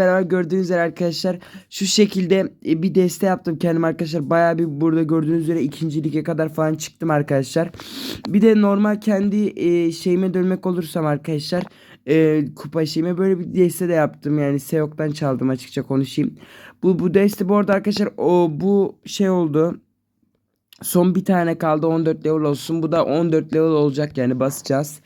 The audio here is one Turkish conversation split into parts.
beraber gördüğünüz üzere arkadaşlar şu şekilde e, bir deste yaptım kendim arkadaşlar. Bayağı bir burada gördüğünüz üzere ikinci lige kadar falan çıktım arkadaşlar. Bir de normal kendi e, şeyime dönmek olursam arkadaşlar e, kupa şeyime böyle bir deste de yaptım. Yani Seok'tan çaldım açıkça konuşayım. Bu bu deste bu arada arkadaşlar o bu şey oldu. Son bir tane kaldı 14 level olsun. Bu da 14 level olacak yani basacağız.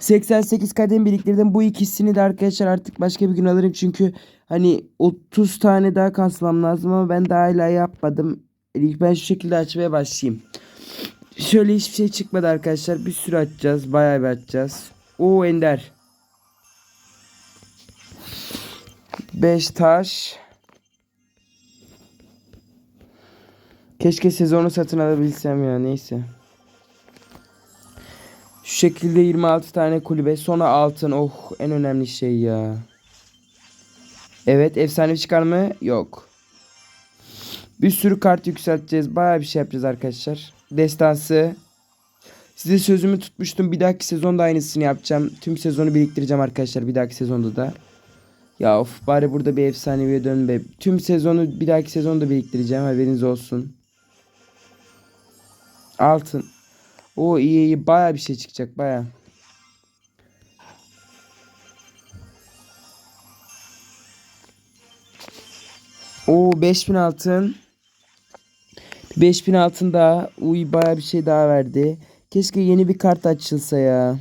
88 kadem biriktirdim. Bu ikisini de arkadaşlar artık başka bir gün alırım. Çünkü hani 30 tane daha kasmam lazım ama ben daha hala yapmadım. İlk ben şu şekilde açmaya başlayayım. Şöyle hiçbir şey çıkmadı arkadaşlar. Bir sürü açacağız. Bayağı bir açacağız. O Ender. 5 taş. Keşke sezonu satın alabilsem ya neyse. Şu şekilde 26 tane kulübe sonra altın oh en önemli şey ya. Evet efsane çıkar mı? Yok. Bir sürü kart yükselteceğiz. Baya bir şey yapacağız arkadaşlar. Destansı. Size sözümü tutmuştum. Bir dahaki sezonda aynısını yapacağım. Tüm sezonu biriktireceğim arkadaşlar. Bir dahaki sezonda da. Ya of bari burada bir efsaneviye dön be. Tüm sezonu bir dahaki sezonda biriktireceğim. Haberiniz olsun. Altın. O iyi iyi baya bir şey çıkacak baya. O 5000 altın. 5000 altın daha. Uy baya bir şey daha verdi. Keşke yeni bir kart açılsa ya.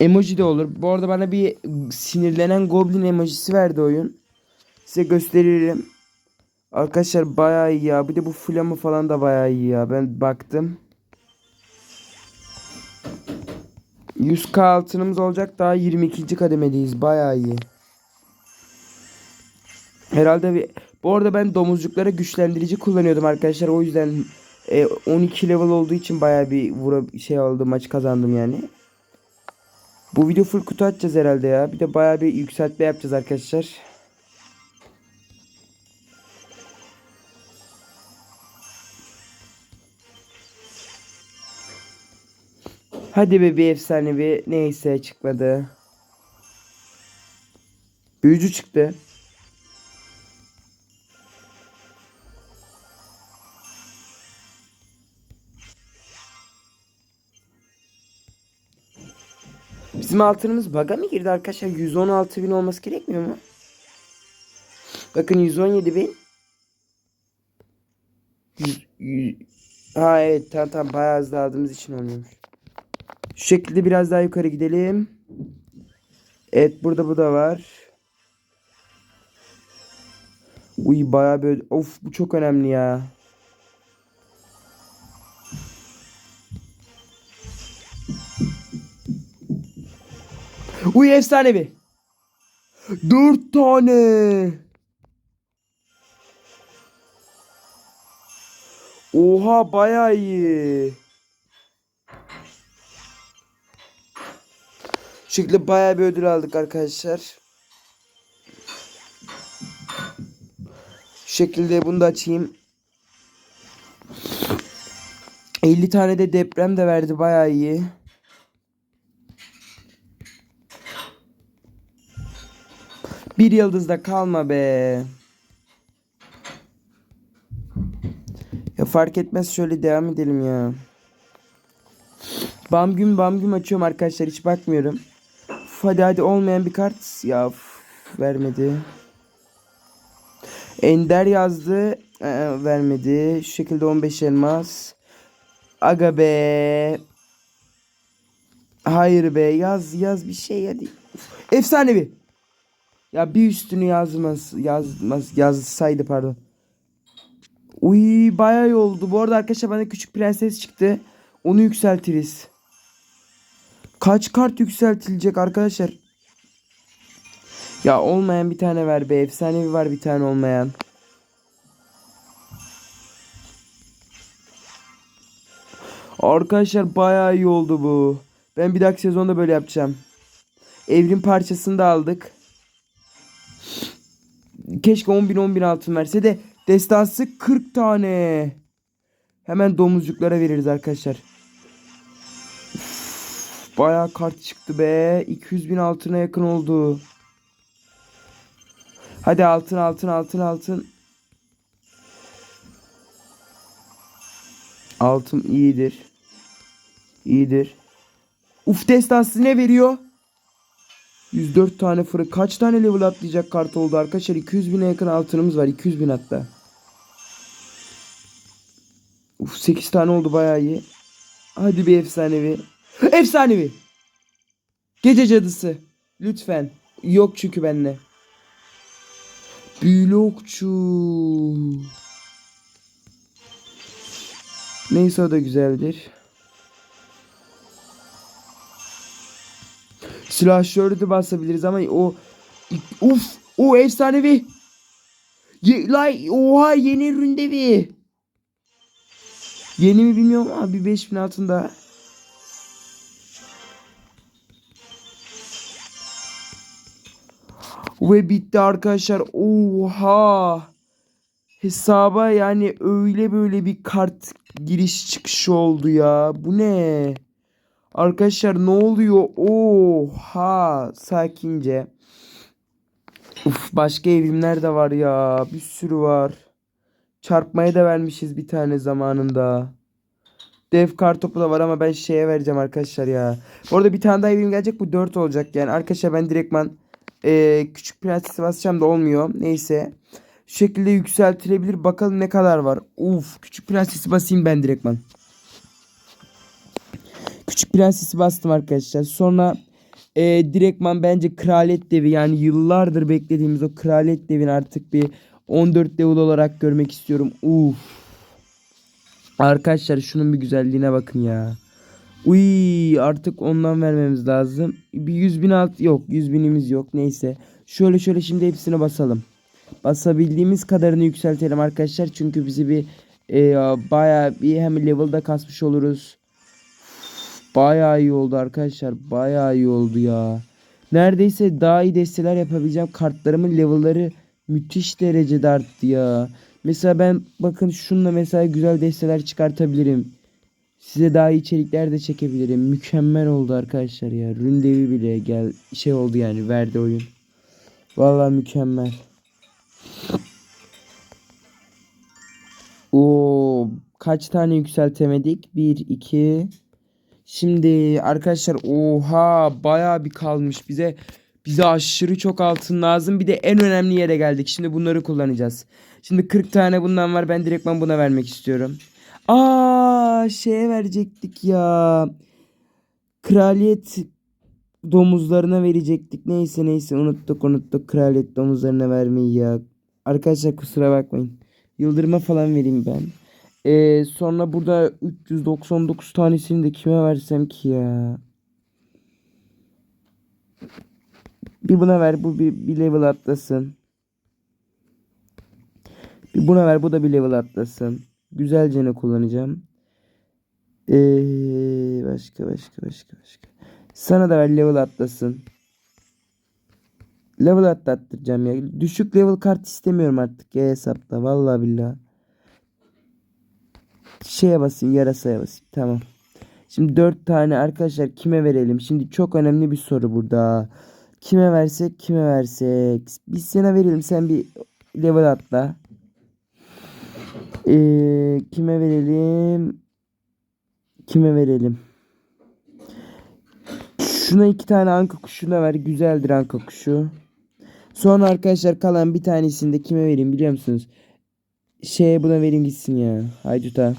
Emoji de olur. Bu arada bana bir sinirlenen goblin emojisi verdi oyun. Size gösteririm. Arkadaşlar bayağı iyi ya. Bir de bu flamı falan da bayağı iyi ya. Ben baktım. 100k altınımız olacak. Daha 22. kademedeyiz. Bayağı iyi. Herhalde bir... Bu arada ben domuzcuklara güçlendirici kullanıyordum arkadaşlar. O yüzden e, 12 level olduğu için bayağı bir vura şey oldu maç kazandım yani. Bu video full kutu açacağız herhalde ya. Bir de bayağı bir yükseltme yapacağız arkadaşlar. Hadi be bir efsanevi. Neyse çıkmadı. Büyücü çıktı. Bizim altınımız baga mı girdi arkadaşlar? 116 bin olması gerekmiyor mu? Bakın 117 bin. Ha evet tamam tamam bayağı hızlı aldığımız için oluyormuş. Şu şekilde biraz daha yukarı gidelim. Evet burada bu da var. Uy bayağı böyle of bu çok önemli ya. Uy efsanevi. Dört tane. Oha bayağı iyi. Şekilde bayağı bir ödül aldık arkadaşlar. Şu şekilde bunu da açayım. 50 tane de deprem de verdi bayağı iyi. Bir yıldızda kalma be. Ya fark etmez şöyle devam edelim ya. Bam gün bam gün açıyorum arkadaşlar hiç bakmıyorum. Hadi hadi olmayan bir kart ya vermedi. Ender yazdı ee, vermedi. Şu şekilde 15 elmas. Aga be. Hayır be yaz yaz bir şey hadi. Efsanevi. Ya bir üstünü yazmaz yazmaz yazsaydı pardon. Uy bayağı oldu. Bu arada arkadaşlar bana küçük prenses çıktı. Onu yükseltiriz. Kaç kart yükseltilecek arkadaşlar? Ya olmayan bir tane ver be. Efsanevi var bir tane olmayan. Arkadaşlar bayağı iyi oldu bu. Ben bir dahaki sezonda böyle yapacağım. Evrim parçasını da aldık. Keşke 10 bin 10 bin altın verse de destansı 40 tane. Hemen domuzcuklara veririz arkadaşlar. Üf, bayağı kart çıktı be. 200 bin altına yakın oldu. Hadi altın altın altın altın. Altın iyidir. İyidir. Uf destansı ne veriyor? 104 tane fırın. Kaç tane level atlayacak kart oldu arkadaşlar? 200 bine yakın altınımız var. 200 bin hatta. Uf 8 tane oldu bayağı iyi. Hadi bir efsanevi. Efsanevi. Gece cadısı. Lütfen. Yok çünkü bende. Büyülü okçu. Neyse o da güzeldir. Silahşörü de basabiliriz ama o uf o efsanevi. Ye, lay oha yeni üründevi. Yeni mi bilmiyorum ama bir 5000 altında. Ve bitti arkadaşlar. Oha. Hesaba yani öyle böyle bir kart giriş çıkışı oldu ya. Bu ne? Arkadaşlar ne oluyor? Oha. Sakince. Uf başka evrimler de var ya. Bir sürü var. Çarpmaya da vermişiz bir tane zamanında. Dev kartopu da var ama ben şeye vereceğim arkadaşlar ya. Bu arada bir tane daha evrim gelecek. Bu 4 olacak yani. Arkadaşlar ben direktman e, küçük prensesi basacağım da olmuyor. Neyse. Şu şekilde yükseltilebilir. Bakalım ne kadar var. Uf küçük prensesi basayım ben direktman. Küçük prensesi bastım arkadaşlar. Sonra e, direktman bence kraliyet devi yani yıllardır beklediğimiz o kraliyet devini artık bir 14 level olarak görmek istiyorum. Uf. Arkadaşlar şunun bir güzelliğine bakın ya. Uy artık ondan vermemiz lazım. Bir 100 bin alt yok 100 binimiz yok neyse. Şöyle şöyle şimdi hepsine basalım. Basabildiğimiz kadarını yükseltelim arkadaşlar. Çünkü bizi bir e, bayağı bir hem level'da kasmış oluruz. Bayağı iyi oldu arkadaşlar. Bayağı iyi oldu ya. Neredeyse daha iyi desteler yapabileceğim. Kartlarımın level'ları müthiş derecede arttı ya. Mesela ben bakın şununla mesela güzel desteler çıkartabilirim. Size daha iyi içerikler de çekebilirim. Mükemmel oldu arkadaşlar ya. Ründevi bile gel şey oldu yani verdi oyun. Vallahi mükemmel. O kaç tane yükseltemedik? 1 2 Şimdi arkadaşlar oha baya bir kalmış bize bize aşırı çok altın lazım. Bir de en önemli yere geldik. Şimdi bunları kullanacağız. Şimdi 40 tane bundan var. Ben direktman buna vermek istiyorum. Aa şeye verecektik ya. Kraliyet domuzlarına verecektik. Neyse neyse unuttuk unuttuk kraliyet domuzlarına vermeyi ya. Arkadaşlar kusura bakmayın. Yıldırıma falan vereyim ben. Ee, sonra burada 399 tanesini de kime versem ki ya. Bir buna ver bu bir, bir level atlasın. Bir buna ver bu da bir level atlasın. Güzelce ne kullanacağım. Ee, başka başka başka başka. Sana da ver level atlasın. Level atlattıracağım ya. Düşük level kart istemiyorum artık ya hesapta. Vallahi billahi. Şeye basayım yarasaya basayım. Tamam. Şimdi dört tane arkadaşlar kime verelim? Şimdi çok önemli bir soru burada. Kime versek kime versek? Biz sana verelim sen bir level atla. Ee, kime verelim? Kime verelim? Şuna iki tane anka kuşuna ver. Güzeldir anka kuşu. Sonra arkadaşlar kalan bir tanesini de kime vereyim biliyor musunuz? Şeye buna vereyim gitsin ya. Hayduta.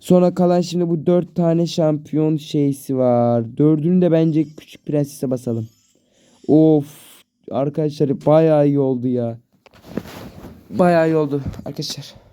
Sonra kalan şimdi bu dört tane şampiyon şeysi var. Dördünü de bence küçük prensese basalım. Of. Arkadaşlar bayağı iyi oldu ya. Bayağı iyi oldu arkadaşlar.